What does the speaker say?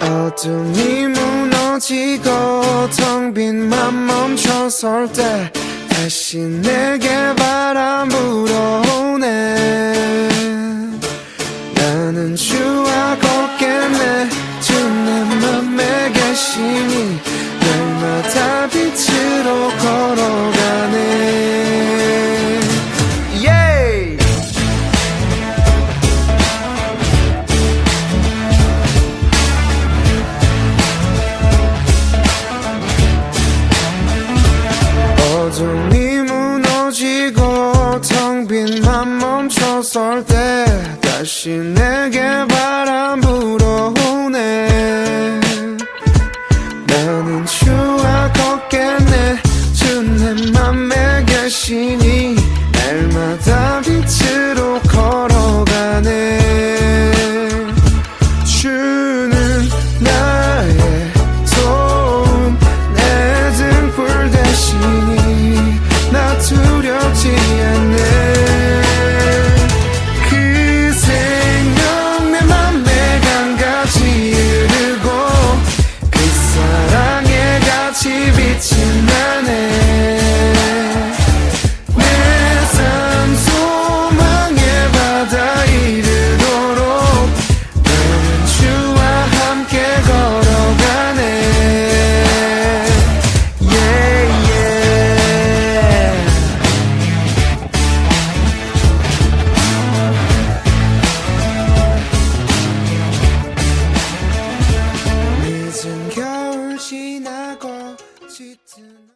어둠이 무너지고 텅 빈 맘 멈춰설 때 다시 내게 바람 불어오네. 나는 주와 걷겠네 주내 맘에 계시니 날마다 빛을 빈 맘 멈춰설 때 다시 내게 봐. tonight.